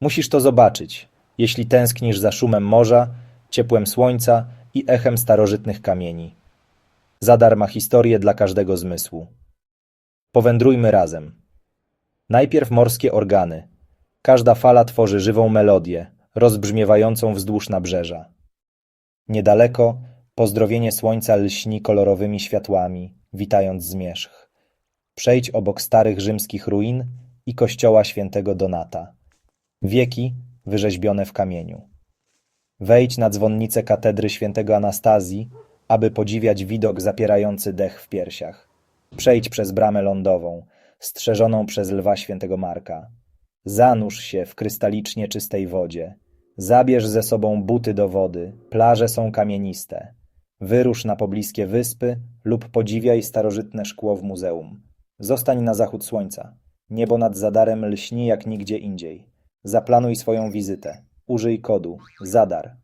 Musisz to zobaczyć, jeśli tęsknisz za szumem morza, ciepłem słońca i echem starożytnych kamieni. Zadar ma historię dla każdego zmysłu. Powędrujmy razem. Najpierw morskie organy. Każda fala tworzy żywą melodię, rozbrzmiewającą wzdłuż nabrzeża. Niedaleko pozdrowienie słońca lśni kolorowymi światłami, witając zmierzch. Przejdź obok starych rzymskich ruin i kościoła świętego Donata. Wieki wyrzeźbione w kamieniu. Wejdź na dzwonnicę katedry świętego Anastazji, aby podziwiać widok zapierający dech w piersiach. Przejdź przez bramę lądową, strzeżoną przez lwa świętego Marka. Zanurz się w krystalicznie czystej wodzie. Zabierz ze sobą buty do wody, plaże są kamieniste. Wyrusz na pobliskie wyspy lub podziwiaj starożytne szkło w muzeum. Zostań na zachód słońca. Niebo nad Zadarem lśni jak nigdzie indziej. Zaplanuj swoją wizytę. Użyj kodu ZADAR